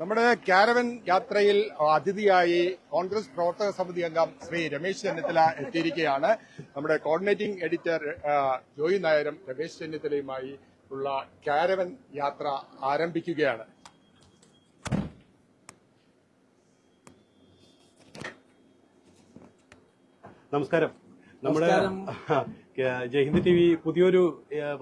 നമ്മുടെ കാരവൻ യാത്രയിൽ അതിഥിയായി കോൺഗ്രസ് പ്രവർത്തക സമിതി അംഗം ശ്രീ രമേശ് ചെന്നിത്തല എത്തിയിരിക്കുകയാണ്. നമ്മുടെ കോർഡിനേറ്റിംഗ് എഡിറ്റർ ജോയി നായരും രമേശ് ചെന്നിത്തലയുമായി ഉള്ള കാരവൻ യാത്ര ആരംഭിക്കുകയാണ്. നമസ്കാരം. നമ്മുടെ ജയ്ഹിന്ദ് ടി വി പുതിയൊരു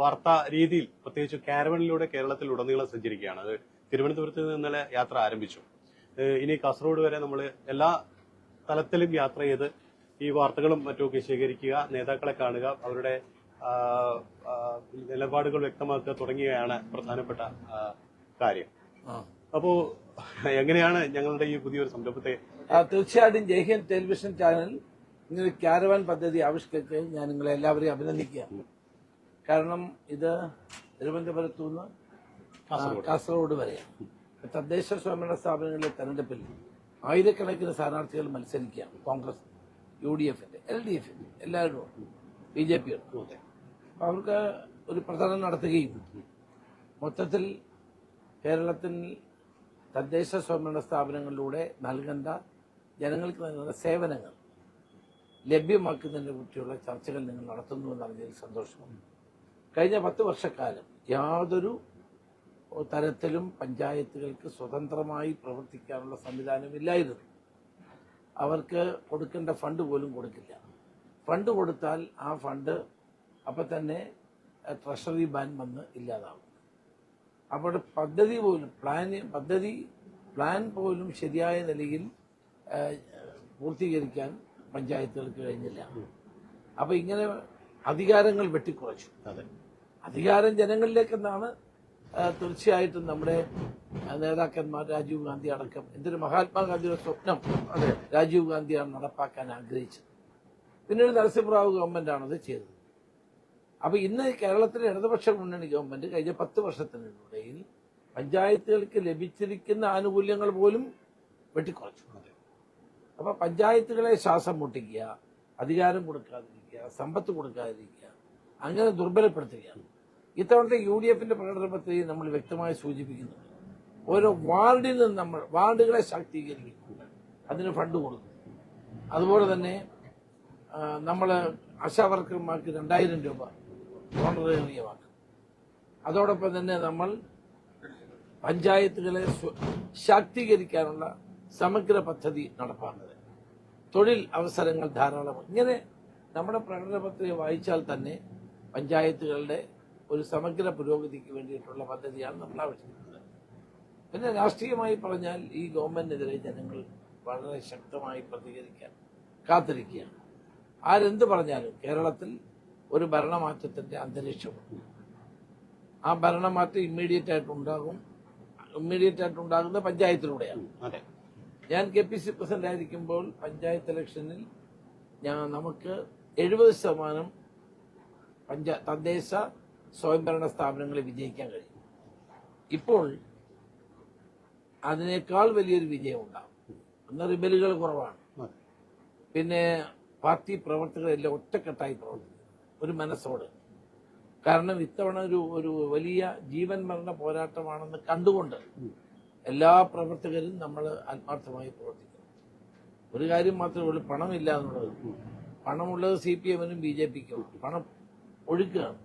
വാർത്താ രീതിയിൽ പ്രത്യേകിച്ച് കാരവണിലൂടെ കേരളത്തിൽ ഉടനീളം സഞ്ചരിക്കുകയാണ്. അത് തിരുവനന്തപുരത്ത് നിന്ന് ഇന്നലെ യാത്ര ആരംഭിച്ചു. ഇനി കാസർഗോഡ് വരെ നമ്മൾ എല്ലാ തലത്തിലും യാത്ര ചെയ്ത് ഈ വാർത്തകളും മറ്റുമൊക്കെ ശേഖരിക്കുക നേതാക്കളെ കാണുക അവരുടെ നിലപാടുകൾ വ്യക്തമാക്കുക തുടങ്ങിയവയാണ് പ്രധാനപ്പെട്ട കാര്യം. അപ്പോ എങ്ങനെയാണ് ഞങ്ങളുടെ ഈ പുതിയൊരു സംരംഭത്തെ തീർച്ചയായിട്ടും ജയ്ഹിന്ദ് ടെലിവിഷൻ ചാനൽ ഇങ്ങനെ ക്യാരവാൻ പദ്ധതി ആവിഷ്കരിച്ച് ഞാൻ നിങ്ങളെ എല്ലാവരെയും അഭിനന്ദിക്കുക കാരണം ഇത് തിരുവനന്തപുരത്തു നിന്ന് കാസർഗോഡ്. വരെയാണ് തദ്ദേശ സ്വയംഭരണ സ്ഥാപനങ്ങളിലെ തെരഞ്ഞെടുപ്പിൽ ആയിരക്കണക്കിന് സ്ഥാനാർത്ഥികൾ മത്സരിക്കുകയാണ് കോൺഗ്രസ് യു ഡി എഫിന്റെ എൽ ഡി എഫിന്റെ എല്ലാവരും ബി ജെ പി അവർക്ക് ഒരു പ്രചരണം നടത്തുകയും മൊത്തത്തിൽ കേരളത്തിൽ തദ്ദേശ സ്വയംഭരണ സ്ഥാപനങ്ങളിലൂടെ നൽകേണ്ട ജനങ്ങൾക്ക് നൽകുന്ന സേവനങ്ങൾ ലഭ്യമാക്കുന്നതിനെ കുറിച്ചുള്ള ചർച്ചകൾ നിങ്ങൾ നടത്തുന്നു എന്നറിഞ്ഞതിൽ സന്തോഷമുണ്ട്. കഴിഞ്ഞ പത്ത് വർഷക്കാലം യാതൊരു തരത്തിലും പഞ്ചായത്തുകൾക്ക് സ്വതന്ത്രമായി പ്രവർത്തിക്കാനുള്ള സംവിധാനമില്ലായിരുന്നു. അവർക്ക് കൊടുക്കേണ്ട ഫണ്ട് പോലും കൊടുക്കില്ല. ഫണ്ട് കൊടുത്താൽ ആ ഫണ്ട് അപ്പം തന്നെ ട്രഷറി ബാൻ വന്ന് ഇല്ലാതാവും. അപ്പോൾ പദ്ധതി പോലും പ്ലാൻ പദ്ധതി പ്ലാൻ പോലും ശരിയായ നിലയിൽ പൂർത്തീകരിക്കാൻ പഞ്ചായത്തുകൾക്ക് കഴിഞ്ഞില്ല. അപ്പോൾ ഇങ്ങനെ അധികാരങ്ങൾ വെട്ടിക്കുറച്ചു. അതെ. അധികാരം ജനങ്ങളിലേക്കെന്നാണ് തീർച്ചയായിട്ടും നമ്മുടെ നേതാക്കന്മാർ രാജീവ് ഗാന്ധി അടക്കം എന്തൊരു മഹാത്മാഗാന്ധിയുടെ സ്വപ്നം അതെ. രാജീവ് ഗാന്ധിയാണ് നടപ്പാക്കാൻ ആഗ്രഹിച്ചത്. പിന്നീട് നരസിംഹറാവു ഗവൺമെന്റാണ് അത് ചെയ്തത്. അപ്പൊ ഇന്ന് കേരളത്തിലെ ഇടതുപക്ഷ മുന്നണി ഗവൺമെന്റ് കഴിഞ്ഞ പത്ത് വർഷത്തിനിടയിൽ പഞ്ചായത്തുകൾക്ക് ലഭിച്ചിരിക്കുന്ന ആനുകൂല്യങ്ങൾ പോലും വെട്ടിക്കുറച്ചു. അപ്പൊ പഞ്ചായത്തുകളെ ശ്വാസം മുട്ടിക്കുക അധികാരം കൊടുക്കാതിരിക്കുക സമ്പത്ത് കൊടുക്കാതിരിക്കുക അങ്ങനെ ദുർബലപ്പെടുത്തുകയാണ്. ഇത്തവണത്തെ യു ഡി എഫിന്റെ പ്രകടന നമ്മൾ വ്യക്തമായി സൂചിപ്പിക്കുന്നു. ഓരോ വാർഡിൽ നിന്ന് നമ്മൾ വാർഡുകളെ ശാക്തീകരിക്കും. അതിന് ഫണ്ട് കൊടുക്കും. അതുപോലെ തന്നെ നമ്മൾ ആശാവർക്കർമാർക്ക് രണ്ടായിരം രൂപ ഓണറേറിയമാക്കും. അതോടൊപ്പം തന്നെ നമ്മൾ പഞ്ചായത്തുകളെ ശാക്തീകരിക്കാനുള്ള സമഗ്ര പദ്ധതി നടപ്പാക്കുന്നത്. തൊഴിൽ അവസരങ്ങൾ ധാരാളം ഇങ്ങനെ നമ്മുടെ പ്രകടന പത്രിക വായിച്ചാൽ തന്നെ പഞ്ചായത്തുകളുടെ ഒരു സമഗ്ര പുരോഗതിക്ക് വേണ്ടിയിട്ടുള്ള പദ്ധതിയാണ് നമ്മൾ ആവിഷ്കരിക്കുന്നത് പിന്നെ രാഷ്ട്രീയമായി പറഞ്ഞാൽ ഈ ഗവൺമെന്റിനെതിരെ ജനങ്ങൾ വളരെ ശക്തമായി പ്രതികരിക്കാൻ കാത്തിരിക്കുകയാണ്. ആരെന്ത് പറഞ്ഞാലും കേരളത്തിൽ ഒരു ഭരണമാറ്റത്തിന്റെ അന്തരീക്ഷമുണ്ട്. ആ ഭരണമാറ്റം ഇമ്മീഡിയറ്റ് ആയിട്ട് ഉണ്ടാകും. ഇമ്മീഡിയറ്റ് ആയിട്ട് ഉണ്ടാകുന്ന പഞ്ചായത്തിലൂടെയാണ്. ഞാൻ കെ പി സി പ്രസിഡന്റ് ആയിരിക്കുമ്പോൾ പഞ്ചായത്ത് ഇലക്ഷനിൽ ഞാൻ നമുക്ക് എഴുപത് ശതമാനം പഞ്ചാ തദ്ദേശ സ്വയംഭരണ സ്ഥാപനങ്ങളെ വിജയിക്കാൻ കഴിയും. ഇപ്പോൾ അതിനേക്കാൾ വലിയൊരു വിജയം ഉണ്ടാവും. അന്ന് റിബലുകൾ കുറവാണ്. പിന്നെ പാർട്ടി പ്രവർത്തകരെല്ലാം ഒറ്റക്കെട്ടായി പ്രവർത്തിക്കും ഒരു മനസ്സോട്. കാരണം ഇത്തവണ ഒരു ഒരു വലിയ ജീവൻ മരണ പോരാട്ടമാണെന്ന് കണ്ടുകൊണ്ട് എല്ലാ പ്രവർത്തകരും നമ്മൾ ആത്മാർത്ഥമായി പ്രവർത്തിക്കും ഒരു കാര്യം മാത്രമേ ഉള്ളൂ പണമില്ല എന്നുള്ളത്. പണമുള്ളത് സി പി എമ്മിനും ബി ജെ പിക്കും. പണം ഒഴുക്കുകയാണ്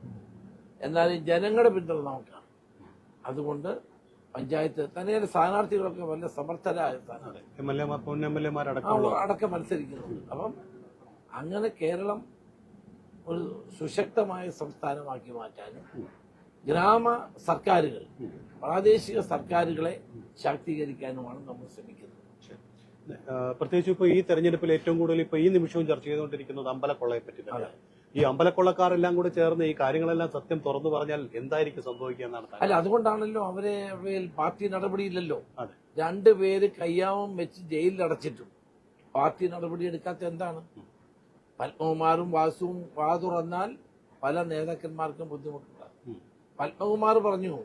എന്നാലും ജനങ്ങളുടെ പിന്തുണ നമുക്കാണ്. അതുകൊണ്ട് പഞ്ചായത്ത് തന്നെ സ്ഥാനാർത്ഥികളൊക്കെ വളരെ സമർത്ഥരായ സ്ഥാനാർത്ഥി. അടക്കം മത്സരിക്കുന്നുണ്ട്. അപ്പം അങ്ങനെ കേരളം ഒരു സുശക്തമായ സംസ്ഥാനമാക്കി മാറ്റാനും ഗ്രാമ സർക്കാരുകൾ പ്രാദേശിക സർക്കാരുകളെ ശാക്തീകരിക്കാനുമാണ് നമ്മൾ ശ്രമിക്കുന്നത്. പ്രത്യേകിച്ച് ഇപ്പൊ ഈ തെരഞ്ഞെടുപ്പിൽ ഏറ്റവും കൂടുതൽ ഇപ്പൊ ഈ നിമിഷവും ചർച്ച ചെയ്തുകൊണ്ടിരിക്കുന്നത് അമ്പലക്കൊള്ളയെ പറ്റി തന്നെയാണ് ഈ അമ്പലക്കൊള്ളക്കാരെല്ലാം കൂടെ ചേർന്ന് ഈ കാര്യങ്ങളെല്ലാം സത്യം തുറന്നു പറഞ്ഞാൽ എന്തായിരിക്കും സംഭവിക്കുക എന്നാണ് അല്ല അതുകൊണ്ടാണല്ലോ അവരെ പാർട്ടി നടപടിയില്ലല്ലോ. രണ്ടുപേര് കയ്യാമം വെച്ച് ജയിലിൽ അടച്ചിട്ടും. പാർട്ടി നടപടി എടുക്കാത്ത എന്താണ്? പത്മകുമാറും വാസുവും വാ തുറന്നാൽ പല നേതാക്കന്മാർക്കും ബുദ്ധിമുട്ടുണ്ടാകും. പത്മകുമാർ പറഞ്ഞു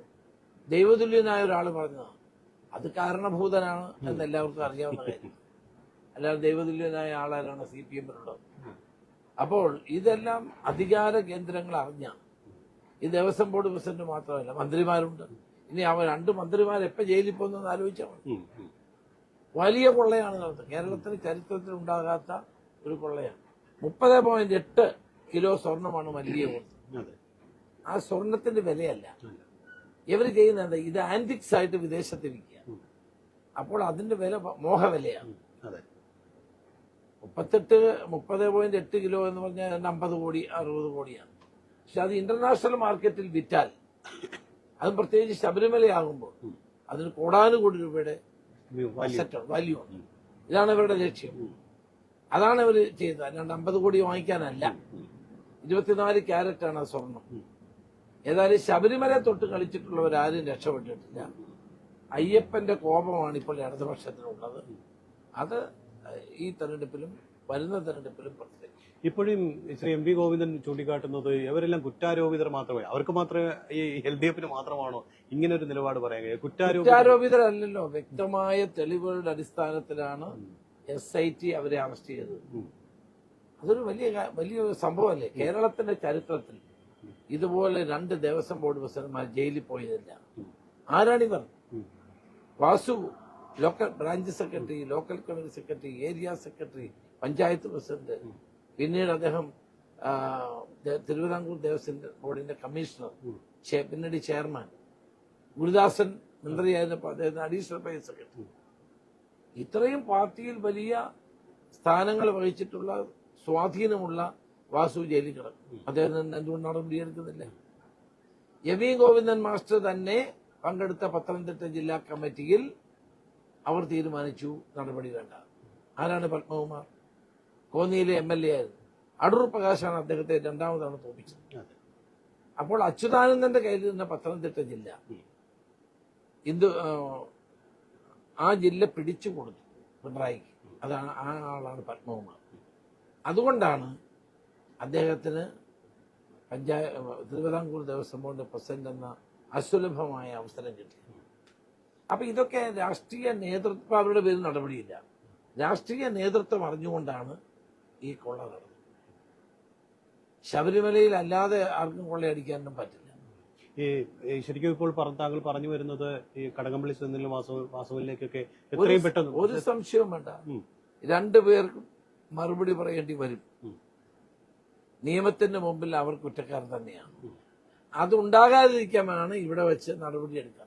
ദൈവതുല്യനായ ഒരാൾ പറഞ്ഞതാണ് അത് കാരണഭൂതനാണ് എന്ന് എല്ലാവർക്കും അറിയാവുന്ന കാര്യം. അല്ലാതെ ദൈവതുല്യനായ ആളാരാണ് സി പി എമ്മിലുള്ളത്? അപ്പോൾ ഇതെല്ലാം അധികാര കേന്ദ്രങ്ങൾ അറിഞ്ഞാണ് ഈ ദേവസ്വം ബോർഡ് പ്രസിഡന്റ് മാത്രമല്ല മന്ത്രിമാരുണ്ട്. ഇനി അവ രണ്ട് മന്ത്രിമാർ എപ്പോൾ ജയിലിൽ പോകുന്നതെന്ന് ആലോചിച്ചാൽ. വലിയ കൊള്ളയാണ് നടത്തുന്നത് കേരളത്തിന് ചരിത്രത്തിൽ ഉണ്ടാകാത്ത ഒരു കൊള്ളയാണ്. മുപ്പത് പോയിന്റ് എട്ട് കിലോ സ്വർണമാണ് വലിയ കൊടുത്തത് ആ സ്വർണത്തിന്റെ വിലയല്ല. ഇവർ ചെയ്യുന്ന എന്താ? ഇത് ആന്റിക്സ് ആയിട്ട് വിദേശത്ത് വിൽക്കുക അപ്പോൾ അതിന്റെ വില മോഹവിലയാണ്. അതെ. മുപ്പത്തെട്ട് മുപ്പത് പോയിന്റ് എട്ട് കിലോ എന്ന് പറഞ്ഞാൽ അമ്പത് കോടി അറുപത് കോടിയാണ്. പക്ഷെ അത് ഇന്റർനാഷണൽ മാർക്കറ്റിൽ വിറ്റാൽ അതും പ്രത്യേകിച്ച് ശബരിമലയാകുമ്പോൾ അതിന് കോടാനുകോടി രൂപയുടെ വലിയ ഇതാണ് ഇവരുടെ ലക്ഷ്യം. അതാണ് ഇവർ ചെയ്യുന്നത് അല്ലാണ്ട് അമ്പത് കോടി വാങ്ങിക്കാനല്ല. ഇരുപത്തിനാല് ക്യാരറ്റ് ആ സ്വർണം. ഏതായാലും ശബരിമല തൊട്ട് കളിച്ചിട്ടുള്ളവരാരും രക്ഷപ്പെട്ടിട്ടില്ല. അയ്യപ്പന്റെ കോപമാണ് ഇപ്പോൾ ഇടതുപക്ഷത്തിനുള്ളത്. അത് ഈ തെരഞ്ഞെടുപ്പിലും വരുന്ന തെരഞ്ഞെടുപ്പിലും പ്രത്യേകിച്ച്. ഇപ്പോഴും ശ്രീ എം വി ഗോവിന്ദൻ ചൂണ്ടിക്കാട്ടുന്നത് ഇവരെല്ലാം കുറ്റാരോപിതർ മാത്രമേ അവർക്ക് മാത്രമേ ഈ എൽ ഡി എഫിന് മാത്രമാണോ ഇങ്ങനെ ഒരു നിലപാട് പറയാൻ കുറ്റാരോപിതർ കുറ്റാരോപിതരല്ലല്ലോ വ്യക്തമായ തെളിവുകളുടെ അടിസ്ഥാനത്തിലാണ് എസ് ഐ ടി അവരെ അറസ്റ്റ് ചെയ്തത്. അതൊരു വലിയ വലിയൊരു സംഭവമല്ലേ? കേരളത്തിന്റെ ചരിത്രത്തിൽ ഇതുപോലെ രണ്ട് ദേവസ്വം ബോർഡ് പ്രസിഡന്റ്മാർ ജയിലിൽ പോയതല്ല. ആരാണിവർ? Vasu local branch secretary local committee secretary area secretary panchayat president പിന്നീട് അദ്ദേഹം തിരുവിതാംകൂർ ദേവസ്വം ബോർഡിന്റെ കമ്മീഷണർ പിന്നീട് ചെയർമാൻ. ഗുരുദാസൻ മന്ത്രിയായിരുന്നപ്പോൾ അദ്ദേഹത്തിന് അഡീഷണൽ പ്രൈസ് സെക്രട്ടറി. ഇത്രയും പാർട്ടിയിൽ വലിയ സ്ഥാനങ്ങൾ വഹിച്ചിട്ടുള്ള സ്വാധീനമുള്ള വാസു ജയിലിൽ കിടക്കും അദ്ദേഹം എന്തുകൊണ്ട് നടപടിയെടുക്കുന്നില്ല എം വി ഗോവിന്ദൻ മാസ്റ്റർ തന്നെ പങ്കെടുത്ത പത്തനംതിട്ട ജില്ലാ കമ്മിറ്റിയിൽ അവർ തീരുമാനിച്ചു നടപടി വേണ്ട. ആരാണ് പത്മകുമാർ? കോന്നിയിലെ എം എൽ എ ആയിരുന്നു. അടൂർ പ്രകാശാണ് അദ്ദേഹത്തെ രണ്ടാമതാണ് തോപ്പിച്ചത്. അപ്പോൾ അച്യുതാനന്ദന്റെ കയ്യിൽ നിന്ന പത്തനംതിട്ട ജില്ല. ഇന്ദു ആ, ജില്ല പിടിച്ചു കൊടുത്തു പിണറായിക്ക്. അതാണ് ആ ആളാണ് പത്മകുമാർ. അതുകൊണ്ടാണ് അദ്ദേഹത്തിന് പഞ്ചായത്ത് തിരുവിതാംകൂർ ദേവസ്വം ബോർഡ് പ്രസിഡന്റ് എന്ന അസുലഭമായ അവസരം കിട്ടി അപ്പൊ ഇതൊക്കെ രാഷ്ട്രീയ നേതൃത്വം അവരുടെ പേരിൽ നടപടിയില്ല. രാഷ്ട്രീയ നേതൃത്വം അറിഞ്ഞുകൊണ്ടാണ് ഈ കൊള്ള നടന്നത്. ശബരിമലയിൽ അല്ലാതെ ആർക്കും കൊള്ളയടിക്കാനൊന്നും പറ്റില്ല. ഈ ശരിക്കും ഇപ്പോൾ താങ്കൾ പറഞ്ഞു വരുന്നത് ഈ കടകംപള്ളി ചെന്നിലും വാസവ വാസവനിലേക്കൊക്കെ ഒരു എത്രയും പെട്ടെന്ന്. ഒരു സംശയവും വേണ്ട. രണ്ടുപേർക്കും മറുപടി പറയേണ്ടി വരും. നിയമത്തിന്റെ മുമ്പിൽ അവർ കുറ്റക്കാർ തന്നെയാണ്. അതുണ്ടാകാതിരിക്കാനാണ് ഇവിടെ വെച്ച് നടപടി എടുക്കുക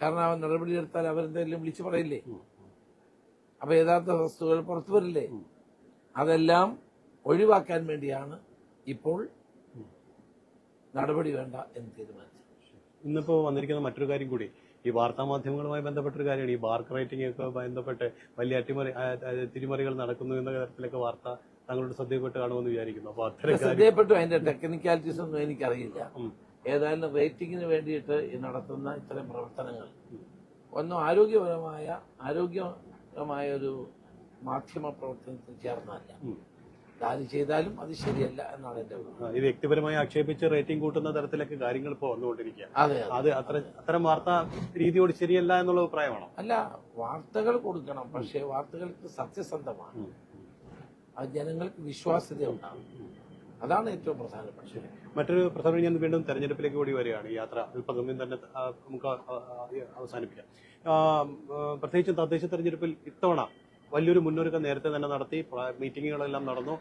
കാരണം അവൻ നടപടി എടുത്താൽ അവരെന്തെങ്കിലും വിളിച്ചു പറയില്ലേ? അപ്പൊ യഥാർത്ഥ വസ്തുക്കൾ പുറത്തു വരില്ലേ? അതെല്ലാം ഒഴിവാക്കാൻ വേണ്ടിയാണ് ഇപ്പോൾ നടപടി വേണ്ട എന്ന് തീരുമാനിച്ചത്. ഇന്നിപ്പോ വന്നിരിക്കുന്ന മറ്റൊരു കാര്യം കൂടി. ഈ വാർത്താ മാധ്യമങ്ങളുമായി ബന്ധപ്പെട്ട ഒരു കാര്യമാണ്. ഈ ബാർക്ക് റൈറ്റിംഗ് ഒക്കെ ബന്ധപ്പെട്ട് വലിയ അട്ടിമറി തിരിമറികൾ നടക്കുന്നു എന്ന തരത്തിലൊക്കെ വാർത്ത താങ്കളുടെ ശ്രദ്ധയിൽപ്പെട്ട് കാണുമെന്ന് വിചാരിക്കുന്നു. അപ്പൊ അത്തരം കാര്യം ശ്രദ്ധയപ്പെട്ടു അതിന്റെ ടെക്നിക്കാലിറ്റീസ് ഒന്നും എനിക്കറിയില്ല. ഏതായാലും റേറ്റിംഗിന് വേണ്ടിയിട്ട് ഈ നടത്തുന്ന ഇത്തരം പ്രവർത്തനങ്ങൾ. ഒന്ന് ആരോഗ്യപരമായ ആരോഗ്യപരമായ ഒരു മാധ്യമ പ്രവർത്തനത്തിൽ ചേർന്നല്ല അത് ആര് ചെയ്താലും അത് ശരിയല്ല എന്നാണ് എന്റെ ഇത് വ്യക്തിപരമായി ആക്ഷേപിച്ച് റേറ്റിംഗ് കൂട്ടുന്ന തരത്തിലൊക്കെ കാര്യങ്ങൾ ഇപ്പോൾ വന്നുകൊണ്ടിരിക്കുക അതെ അതെ. അത് അത്ര അത്തരം വാർത്താ രീതിയോട് ശരിയല്ല എന്നുള്ള അഭിപ്രായമാണോ? അല്ല വാർത്തകൾ കൊടുക്കണം പക്ഷേ വാർത്തകൾക്ക് സത്യസന്ധമാണ്. അത് ജനങ്ങൾക്ക് വിശ്വാസ്യത ഉണ്ടാകും അതാണ് ഏറ്റവും പ്രധാനപ്പെട്ട മറ്റൊരു പ്രധാന ഞാൻ വീണ്ടും തെരഞ്ഞെടുപ്പിലേക്ക് കൂടി വരികയാണ്. ഈ യാത്ര അല്പസമയം തന്നെ നമുക്ക് അവസാനിപ്പിക്കാം. പ്രത്യേകിച്ച് തദ്ദേശ തെരഞ്ഞെടുപ്പിൽ ഇത്തവണ വലിയൊരു മുന്നൊരുക്കം നേരത്തെ തന്നെ നടത്തി മീറ്റിങ്ങുകളെല്ലാം നടന്നു.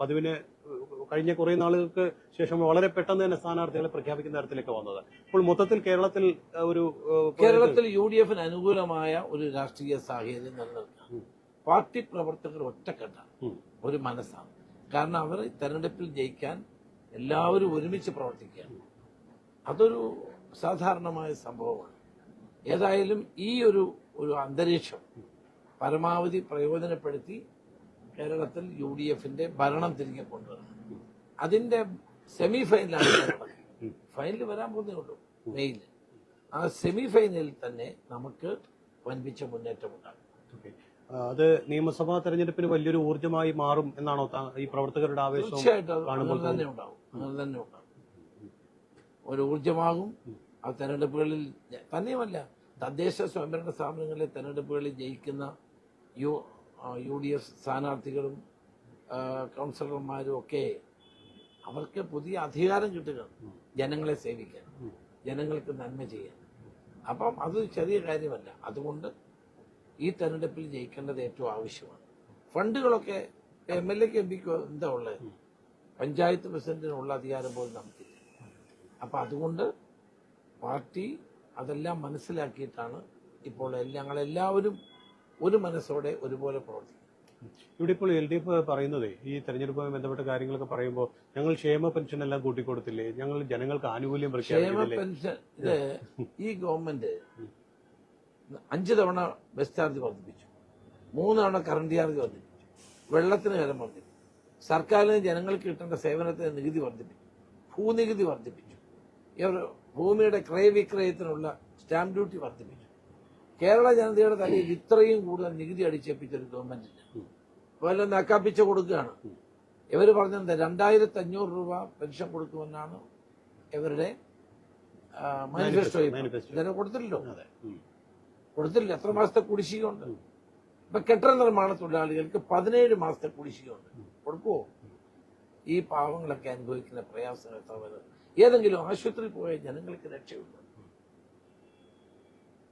പതിവിന് കഴിഞ്ഞ കുറേ നാളുകൾക്ക് ശേഷം വളരെ പെട്ടെന്ന് തന്നെ സ്ഥാനാർത്ഥികളെ പ്രഖ്യാപിക്കുന്ന തരത്തിലേക്ക് വന്നത്. അപ്പോൾ മൊത്തത്തിൽ കേരളത്തിൽ ഒരു കേരളത്തിൽ യു ഡി എഫിന് അനുകൂലമായ ഒരു രാഷ്ട്രീയ സാഹചര്യം നിലനിൽക്കുക പാർട്ടി പ്രവർത്തകർ ഒറ്റക്കെട്ടാണ്. ഒരു മനസ്സാണ്. കാരണം അവർ തെരഞ്ഞെടുപ്പിൽ ജയിക്കാൻ എല്ലാവരും ഒരുമിച്ച് പ്രവർത്തിക്കുകയാണ്. അതൊരു സാധാരണമായ സംഭവമാണ്. ഏതായാലും ഈ ഒരു ഒരു അന്തരീക്ഷം പരമാവധി പ്രയോജനപ്പെടുത്തി കേരളത്തിൽ യു ഡി എഫിന്റെ ഭരണം തിരികെ കൊണ്ടുവരണം. അതിന്റെ സെമി ഫൈനലാണ് ഫൈനൽ വരാൻ പോകുന്നേ ഉള്ളൂ മെയിൽ. ആ സെമി ഫൈനലിൽ തന്നെ നമുക്ക് വൻപിച്ച മുന്നേറ്റമുണ്ടാകും. അത് നിയമസഭാ തെരഞ്ഞെടുപ്പിന് വലിയൊരു ഊർജമായി മാറും എന്നാണോ ഈ പ്രവർത്തകരുടെ ആവേശം കാണുമ്പോൾ തന്നെ ഉണ്ടാവും. അങ്ങനെ തന്നെ ഉണ്ടാവും. ഒരു ഊർജമാകും ആ തെരഞ്ഞെടുപ്പുകളിൽ തന്നെയുമല്ല തദ്ദേശ സ്വയംഭരണ സ്ഥാപനങ്ങളിലെ തെരഞ്ഞെടുപ്പുകളിൽ ജയിക്കുന്ന യു യു ഡി എഫ് സ്ഥാനാർത്ഥികളും കൗൺസിലർമാരും ഒക്കെ അവർക്ക് പുതിയ അധികാരം കിട്ടുക ജനങ്ങളെ സേവിക്കാൻ ജനങ്ങൾക്ക് നന്മ ചെയ്യാൻ. അപ്പം അത് ചെറിയ കാര്യമല്ല. അതുകൊണ്ട് ഈ തെരഞ്ഞെടുപ്പിൽ ജയിക്കേണ്ടത് ഏറ്റവും ആവശ്യമാണ്. ഫണ്ടുകളൊക്കെ എം എൽ എക്ക് എം പിക്ക്? എന്താ ഉള്ളത്? പഞ്ചായത്ത് പ്രസിഡന്റിനുള്ള അധികാരം പോലും നമുക്കില്ല. അപ്പം അതുകൊണ്ട് പാർട്ടി അതെല്ലാം മനസ്സിലാക്കിയിട്ടാണ് ഇപ്പോൾ ഞങ്ങൾ ഞങ്ങളെല്ലാവരും ഒരു മനസ്സോടെ ഒരുപോലെ പ്രവർത്തിക്കും ഇവിടെ ഇപ്പോൾ എൽ ഡി എഫ് പറയുന്നത് ഈ തെരഞ്ഞെടുപ്പുമായി ബന്ധപ്പെട്ട കാര്യങ്ങളൊക്കെ പറയുമ്പോൾ ഞങ്ങൾ ക്ഷേമ പെൻഷൻ എല്ലാം കൂട്ടിക്കൊടുത്തില്ലേ? ഞങ്ങൾ ജനങ്ങൾക്ക് ആനുകൂല്യം ക്ഷേമ പെൻഷൻ ഈ ഗവൺമെന്റ് അഞ്ച് തവണ ബസ് ചാർജ് വർദ്ധിപ്പിച്ചു. മൂന്ന് തവണ കറണ്ട് ചാർജ് വർദ്ധിപ്പിച്ചു. വെള്ളത്തിന് വില വർദ്ധിപ്പിച്ചു. സർക്കാരിന് ജനങ്ങൾക്ക് കിട്ടേണ്ട സേവനത്തിന് നികുതി വർദ്ധിപ്പിച്ചു. ഭൂനികുതി വർദ്ധിപ്പിച്ചു. ഇവർ ഭൂമിയുടെ ക്രയവിക്രയത്തിനുള്ള സ്റ്റാമ്പ് ഡ്യൂട്ടി വർദ്ധിപ്പിച്ചു. കേരള ജനതയുടെ തലയിൽ ഇത്രയും കൂടുതൽ നികുതി അടിച്ചേപ്പിച്ചൊരു ഗവൺമെന്റിന് അതുപോലെ നക്കാപ്പിച്ച് കൊടുക്കുകയാണ്. ഇവർ പറഞ്ഞത് രണ്ടായിരത്തി അഞ്ഞൂറ് രൂപ പെൻഷൻ കൊടുക്കുമെന്നാണ് ഇവരുടെ മാനിഫെസ്റ്റോ ഇതിനെ കൊടുത്തിട്ടുണ്ടോ കൊടുത്തില്ലല്ലോ. കൊടുത്തില്ല എത്ര മാസത്തെ കുടിശ്ശികയുണ്ട്? ഇപ്പൊ കെട്ടിട നിർമ്മാണ തൊഴിലാളികൾക്ക് പതിനേഴ് മാസത്തെ കുടിശ്ശികയുണ്ട്. കൊടുക്കുവോ? ഈ പാവങ്ങളൊക്കെ അനുഭവിക്കുന്ന പ്രയാസങ്ങൾ എത്ര ഏതെങ്കിലും ആശുപത്രിയിൽ പോയ ജനങ്ങൾക്ക് രക്ഷയുണ്ട്?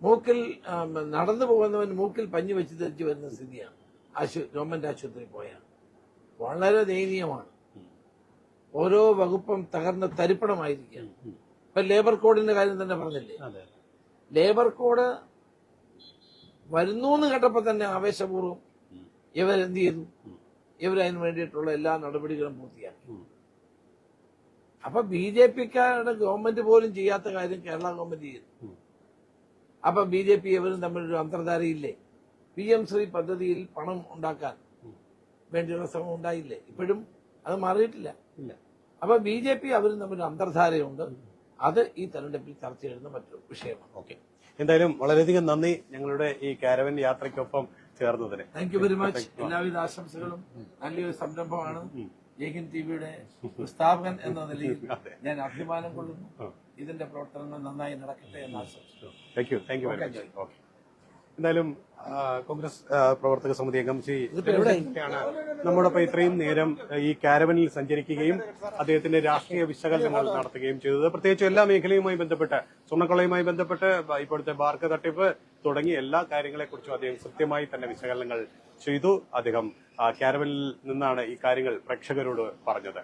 മൂക്കിൽ നടന്നു പോകുന്നവൻ മൂക്കിൽ പഞ്ഞു വെച്ച് ധരിച്ചു വരുന്ന സ്ഥിതിയാണ്. ആശു ഗവൺമെന്റ് ആശുപത്രി പോയാൽ. വളരെ ദയനീയമാണ്. ഓരോ വകുപ്പും തകർന്ന തരിപ്പണമായിരിക്കുകയാണ്. ഇപ്പൊ ലേബർ കോഡിന്റെ കാര്യം തന്നെ പറഞ്ഞില്ലേ? ലേബർ കോഡ് വരുന്നു എന്ന് കേട്ടപ്പോ തന്നെ ആവേശപൂർവം ഇവരെന്ത് ചെയ്തു ഇവരതിന് വേണ്ടിയിട്ടുള്ള എല്ലാ നടപടികളും പൂർത്തിയാക്കി. അപ്പൊ ബി ജെ പിക്കാരുടെ ഗവൺമെന്റ് പോലും ചെയ്യാത്ത കാര്യം കേരള ഗവൺമെന്റ് ചെയ്തു. അപ്പൊ ബി ജെ പി ഇവരും തമ്മിലൊരു അന്തർധാരയില്ലേ? പി എം ശ്രീ പദ്ധതിയിൽ പണം ഉണ്ടാക്കാൻ വേണ്ടിയുള്ള ശ്രമം ഉണ്ടായില്ലേ? ഇപ്പോഴും അത് മാറിയിട്ടില്ല. ഇല്ല. അപ്പൊ ബി ജെ പി അവരും തമ്മിൽ അന്തർധാരയുണ്ട്. അത് ഈ തെരഞ്ഞെടുപ്പിൽ ചർച്ച ചെയ്യുന്ന മറ്റൊരു വിഷയമാണ്. ഓക്കെ. എന്തായാലും വളരെയധികം നന്ദി ഞങ്ങളുടെ ഈ കാരവൻ യാത്രയ്ക്കൊപ്പം ചേർന്നതിന്. താങ്ക് യു വെരി മച്ച് എല്ലാവിധ ആശംസകളും. നല്ലൊരു സംരംഭമാണ്. ജയ്ഹിന്ദ് ടിവിയുടെ സ്ഥാപകൻ എന്ന നിലയിൽ ഞാൻ അഭിമാനം കൊള്ളുന്നു. ഇതിന്റെ പ്രവർത്തനങ്ങൾ നന്നായി നടക്കട്ടെ എന്ന് ആശംസിച്ചു എന്തായാലും കോൺഗ്രസ് പ്രവർത്തക സമിതി അംഗം ശ്രീ നമ്മോടൊപ്പം ഇത്രയും നേരം ഈ കാരവനിൽ സഞ്ചരിക്കുകയും അദ്ദേഹത്തിന്റെ രാഷ്ട്രീയ വിശകലനങ്ങൾ നടത്തുകയും ചെയ്തത്. പ്രത്യേകിച്ച് എല്ലാ മേഖലയുമായി ബന്ധപ്പെട്ട് സ്വർണക്കൊള്ളയുമായി ബന്ധപ്പെട്ട് ഇപ്പോഴത്തെ ബാർക്ക് തട്ടിപ്പ് തുടങ്ങിയ എല്ലാ കാര്യങ്ങളെക്കുറിച്ചും അദ്ദേഹം കൃത്യമായി തന്നെ വിശകലനങ്ങൾ ചെയ്തു. അദ്ദേഹം കാരവനിൽ നിന്നാണ് ഈ കാര്യങ്ങൾ പ്രേക്ഷകരോട് പറഞ്ഞത്.